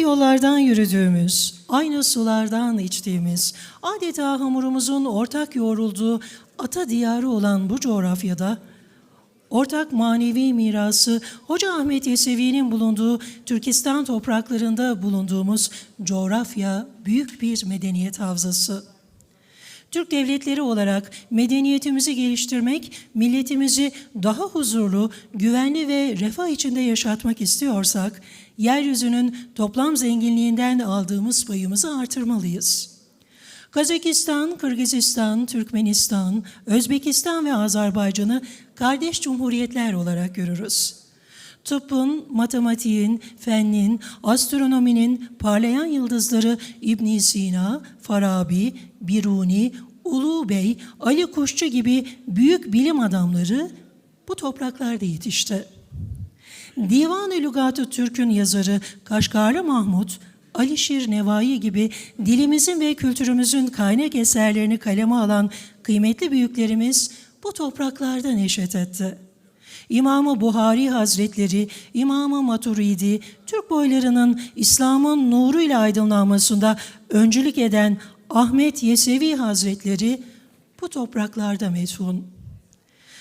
yollardan yürüdüğümüz, aynı sulardan içtiğimiz, adeta hamurumuzun ortak yoğrulduğu ata diyarı olan bu coğrafyada, ortak manevi mirası Hoca Ahmet Yesevi'nin bulunduğu Türkistan topraklarında bulunduğumuz coğrafya büyük bir medeniyet havzası. Türk devletleri olarak medeniyetimizi geliştirmek, milletimizi daha huzurlu, güvenli ve refah içinde yaşatmak istiyorsak, yeryüzünün toplam zenginliğinden aldığımız payımızı artırmalıyız. Kazakistan, Kırgızistan, Türkmenistan, Özbekistan ve Azerbaycan'ı kardeş cumhuriyetler olarak görürüz. Tıbbın, matematiğin, fennin, astronominin parlayan yıldızları ibn Sina, Farabi, Biruni, Ulu Bey, Ali Kuşçu gibi büyük bilim adamları bu topraklarda yetişti. Divan-ı Lügat-ı Türk'ün yazarı Kaşgarlı Mahmut, Alişir Nevai gibi dilimizin ve kültürümüzün kaynak eserlerini kaleme alan kıymetli büyüklerimiz bu topraklarda neşet etti. İmam-ı Buhari Hazretleri, İmam-ı Maturidi, Türk boylarının İslam'ın nuruyla aydınlanmasında öncülük eden Ahmet Yesevi Hazretleri bu topraklarda metfun.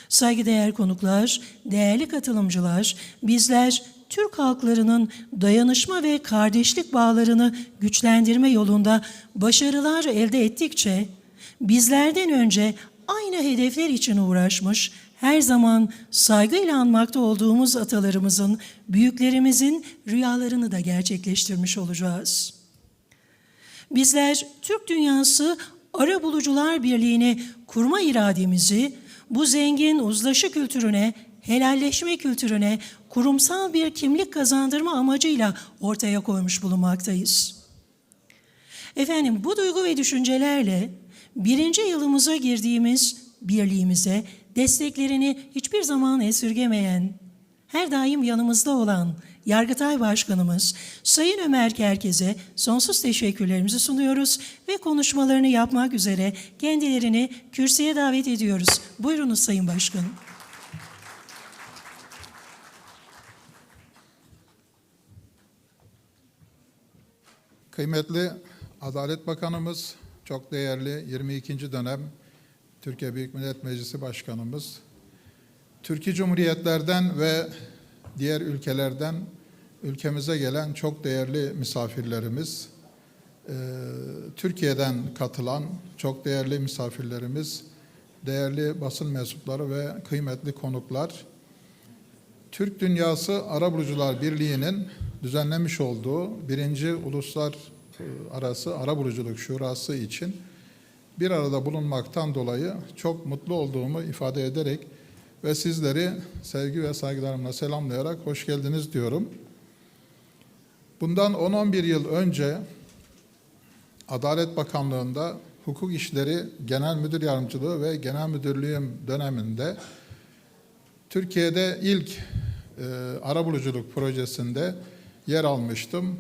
Saygıdeğer konuklar, değerli katılımcılar, bizler Türk halklarının dayanışma ve kardeşlik bağlarını güçlendirme yolunda başarılar elde ettikçe, bizlerden önce aynı hedefler için uğraşmış, her zaman saygıyla anmakta olduğumuz atalarımızın, büyüklerimizin rüyalarını da gerçekleştirmiş olacağız. Bizler Türk dünyası ara bulucular birliğini kurma irademizi bu zengin uzlaşı kültürüne, helalleşme kültürüne kurumsal bir kimlik kazandırma amacıyla ortaya koymuş bulunmaktayız. Efendim bu duygu ve düşüncelerle birinci yılımıza girdiğimiz birliğimize desteklerini hiçbir zaman esirgemeyen, her daim yanımızda olan Yargıtay Başkanımız Sayın Ömer Kerkez'e sonsuz teşekkürlerimizi sunuyoruz ve konuşmalarını yapmak üzere kendilerini kürsüye davet ediyoruz. Buyurunuz Sayın Başkanım. Kıymetli Adalet Bakanımız, çok değerli 22. dönem Türkiye Büyük Millet Meclisi Başkanımız, Türkiye Cumhuriyetlerden ve diğer ülkelerden ülkemize gelen çok değerli misafirlerimiz, eee, Türkiye'den katılan çok değerli misafirlerimiz, değerli basın mensupları ve kıymetli konuklar, Türk Dünyası Arabulucular Birliği'nin düzenlemiş olduğu birinci Uluslar e, Arabuluculuk Şurası için bir arada bulunmaktan dolayı çok mutlu olduğumu ifade ederek ve sizleri sevgi ve saygılarımla selamlayarak hoş geldiniz diyorum. Bundan 10-11 yıl önce Adalet Bakanlığı'nda Hukuk İşleri Genel Müdür Yardımcılığı ve Genel Müdürlüğüm döneminde Türkiye'de ilk e, arabuluculuk projesinde yer almıştım.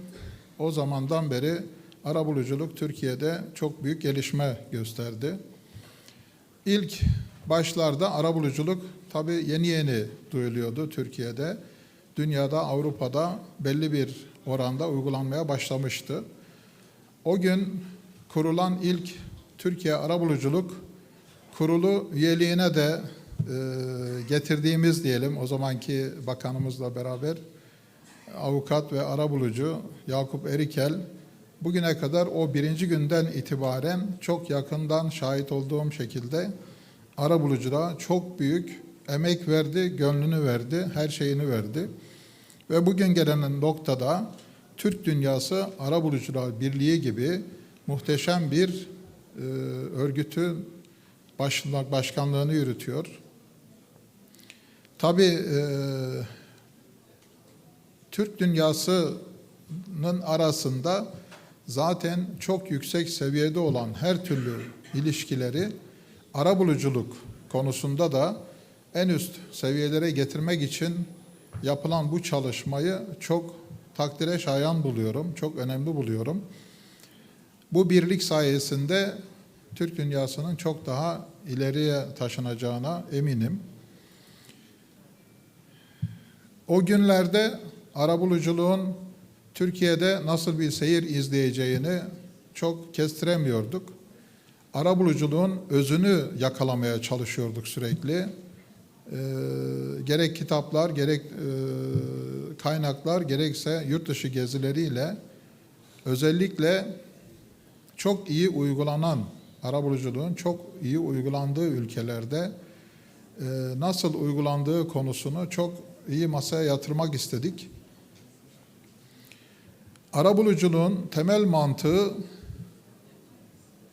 O zamandan beri arabuluculuk Türkiye'de çok büyük gelişme gösterdi. İlk başlarda arabuluculuk tabii yeni yeni duyuluyordu Türkiye'de. Dünyada, Avrupa'da belli bir oranda uygulanmaya başlamıştı. O gün kurulan ilk Türkiye Arabuluculuk Kurulu üyeliğine de e, getirdiğimiz diyelim o zamanki bakanımızla beraber avukat ve arabulucu Yakup Erikel bugüne kadar o birinci günden itibaren çok yakından şahit olduğum şekilde arabuluculuğa çok büyük emek verdi, gönlünü verdi, her şeyini verdi. Ve bugün gelenen noktada Türk Dünyası Arabulucular Birliği gibi muhteşem bir e, örgütü başkanlığını yürütüyor. Tabii e, Türk dünyasının arasında zaten çok yüksek seviyede olan her türlü ilişkileri arabuluculuk konusunda da en üst seviyelere getirmek için yapılan bu çalışmayı çok takdire şayan buluyorum, çok önemli buluyorum. Bu birlik sayesinde Türk dünyasının çok daha ileriye taşınacağına eminim. O günlerde arabuluculuğun Türkiye'de nasıl bir seyir izleyeceğini çok kestiremiyorduk. Arabuluculuğun özünü yakalamaya çalışıyorduk sürekli. Ee, gerek kitaplar, gerek e, kaynaklar, gerekse yurt dışı gezileriyle özellikle çok iyi uygulanan arabuluculuğun çok iyi uygulandığı ülkelerde e, nasıl uygulandığı konusunu çok iyi masaya yatırmak istedik. Arabuluculuğun temel mantığı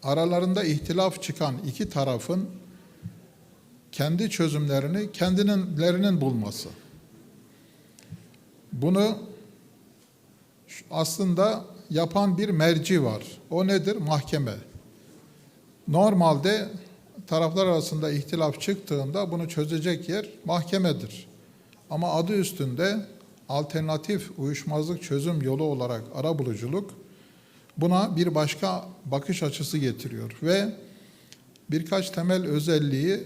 aralarında ihtilaf çıkan iki tarafın kendi çözümlerini kendilerinin bulması. Bunu aslında yapan bir merci var. O nedir? Mahkeme. Normalde taraflar arasında ihtilaf çıktığında bunu çözecek yer mahkemedir. Ama adı üstünde alternatif uyuşmazlık çözüm yolu olarak arabuluculuk buna bir başka bakış açısı getiriyor ve birkaç temel özelliği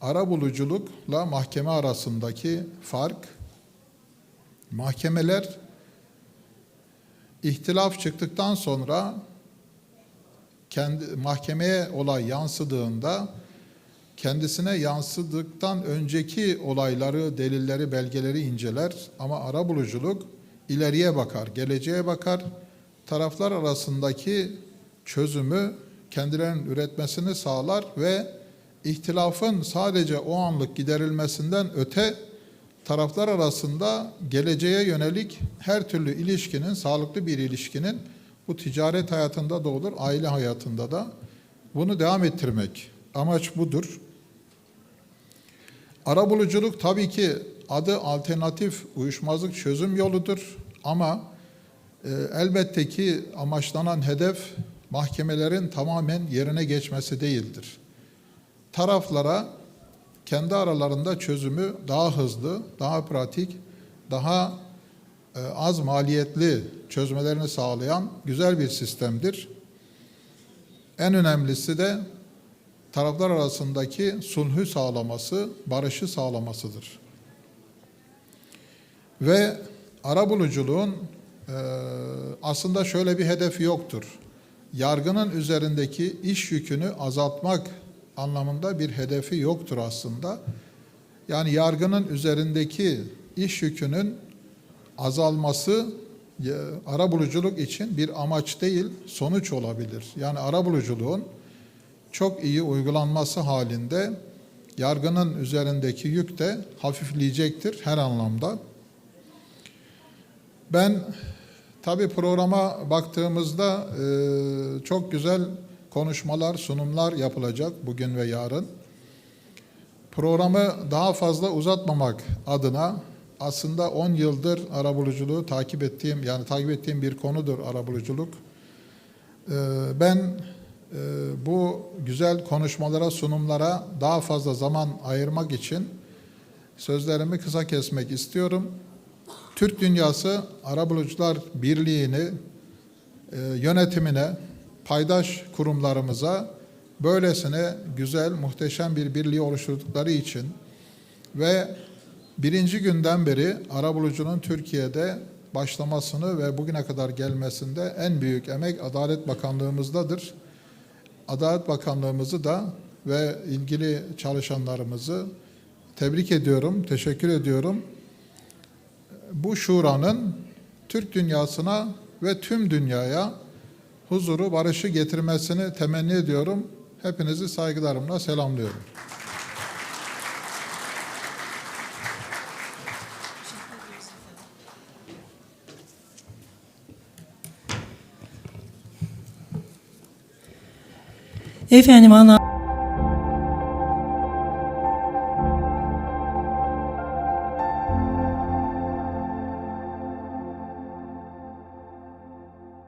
arabuluculukla mahkeme arasındaki fark mahkemeler ihtilaf çıktıktan sonra kendi mahkemeye olay yansıdığında kendisine yansıdıktan önceki olayları, delilleri, belgeleri inceler ama arabuluculuk ileriye bakar, geleceğe bakar. Taraflar arasındaki çözümü kendilerinin üretmesini sağlar ve ihtilafın sadece o anlık giderilmesinden öte taraflar arasında geleceğe yönelik her türlü ilişkinin, sağlıklı bir ilişkinin bu ticaret hayatında da olur, aile hayatında da bunu devam ettirmek. Amaç budur. Arabuluculuk tabii ki adı alternatif uyuşmazlık çözüm yoludur ama elbette ki amaçlanan hedef mahkemelerin tamamen yerine geçmesi değildir. Taraflara kendi aralarında çözümü daha hızlı, daha pratik, daha e, az maliyetli çözmelerini sağlayan güzel bir sistemdir. En önemlisi de taraflar arasındaki sulhü sağlaması, barışı sağlamasıdır. Ve arabuluculuğun aslında şöyle bir hedefi yoktur. Yargının üzerindeki iş yükünü azaltmak anlamında bir hedefi yoktur aslında. Yani yargının üzerindeki iş yükünün azalması e, arabuluculuk için bir amaç değil, sonuç olabilir. Yani arabuluculuğun çok iyi uygulanması halinde yargının üzerindeki yük de hafifleyecektir her anlamda. Ben tabi programa baktığımızda e, çok güzel konuşmalar, sunumlar yapılacak bugün ve yarın. Programı daha fazla uzatmamak adına aslında 10 yıldır arabuluculuğu takip ettiğim yani takip ettiğim bir konudur arabuluculuk. E, ben e, bu güzel konuşmalara, sunumlara daha fazla zaman ayırmak için sözlerimi kısa kesmek istiyorum. Türk dünyası Arabulucular Birliği'ni e, yönetimine, paydaş kurumlarımıza böylesine güzel, muhteşem bir birliği oluşturdukları için ve birinci günden beri arabulucunun Türkiye'de başlamasını ve bugüne kadar gelmesinde en büyük emek Adalet Bakanlığımızdadır. Adalet Bakanlığımızı da ve ilgili çalışanlarımızı tebrik ediyorum, teşekkür ediyorum. Bu şuranın Türk dünyasına ve tüm dünyaya huzuru, barışı getirmesini temenni ediyorum. Hepinizi saygılarımla selamlıyorum. Efendim ana